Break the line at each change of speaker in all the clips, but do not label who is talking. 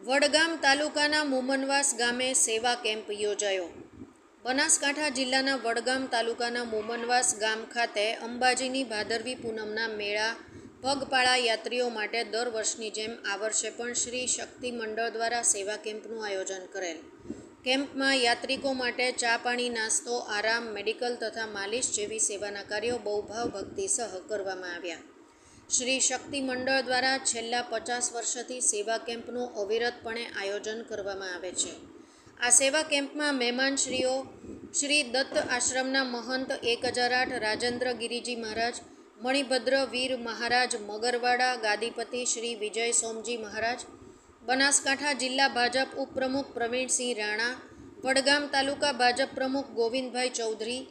વડગામ તાલુકાના મુમનવાસ ગામે સેવા કેમ્પ યોજાયો. બનાસકાંઠા જિલ્લાના વડગામ તાલુકાના મુમનવાસ ગામ ખાતે અંબાજીની ભાદરવી પૂનમના મેળા, પગપાળા યાત્રીઓ માટે દર વર્ષની જેમ આ વર્ષે પણ શ્રી શક્તિ મંડળ દ્વારા સેવા કેમ્પનું આયોજન કરેલ. કેમ્પમાં યાત્રિકો માટે ચા પાણી, નાસ્તો, આરામ, મેડિકલ તથા માલિશ જેવી સેવાના કાર્યો બહુભાવ ભક્તિ સહ કરવામાં આવ્યા. શ્રી શક્તિ મંડળ દ્વારા છેલ્લા પચાસ વર્ષથી સેવા કેમ્પનું અવિરતપણે આયોજન કરવામાં આવે છે. આ સેવા કેમ્પમાં મહેમાનશ્રીઓ, શ્રી દત્ત આશ્રમના મહંત એક હજાર આઠ રાજેન્દ્ર ગિરિજી મહારાજ, મણિભદ્ર વીર મહારાજ મગરવાડા, ગાદીપતિ શ્રી વિજય સોમજી મહારાજ, બનાસકાંઠા જિલ્લા ભાજપ ઉપપ્રમુખ પ્રવીણસિંહ રાણા, વડગામ તાલુકા ભાજપ પ્રમુખ ગોવિંદભાઈ ચૌધરી,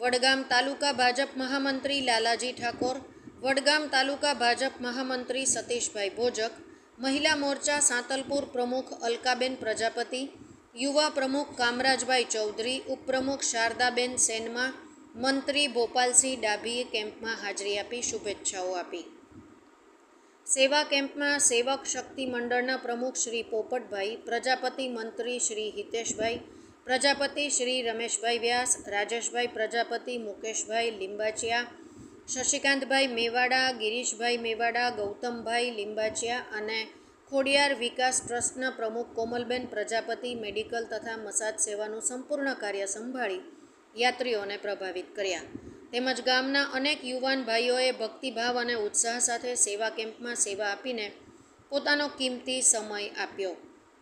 વડગામ તાલુકા ભાજપ મહામંત્રી લાલાજી ઠાકોર વડગામ તાલુકા ભાજપ મહામંત્રી સતીશભાઈ ભોજક, મહિલા મોરચા સાંતલપુર પ્રમુખ અલકાબેન પ્રજાપતિ, યુવા પ્રમુખ કામરાજભાઈ ચૌધરી, ઉપપ્રમુખ શારદાબેન સેનમાં મંત્રી ભોપાલસિંહ ડાભીએ કેમ્પમાં હાજરી આપી શુભેચ્છાઓ આપી. સેવા કેમ્પમાં સેવક શક્તિ મંડળના પ્રમુખ શ્રી પોપટભાઈ, પ્રજાપતિ મંત્રી શ્રી હિતેશભાઈ, પ્રજાપતિ શ્રી રમેશભાઈ વ્યાસ, રાજેશભાઈ પ્રજાપતિ, મુકેશભાઈ લિંબાચિયા શશિકાંતભાઈ મેવાડા, ગિરીશભાઈ મેવાડા, ગૌતમભાઈ લિંબાચિયા અને ખોડિયાર વિકાસ ટ્રસ્ટના પ્રમુખ કોમલબેન પ્રજાપતિ મેડિકલ તથા મસાજ સેવાનું સંપૂર્ણ કાર્ય સંભાળી યાત્રીઓને પ્રભાવિત કર્યા. તેમજ ગામના અનેક યુવાન ભાઈઓએ ભક્તિભાવ અને ઉત્સાહ સાથે સેવા કેમ્પમાં સેવા આપીને પોતાનો કિંમતી સમય આપ્યો.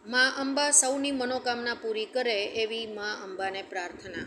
મા અંબા સૌની મનોકામના પૂરી કરે એવી મા અંબાને પ્રાર્થના.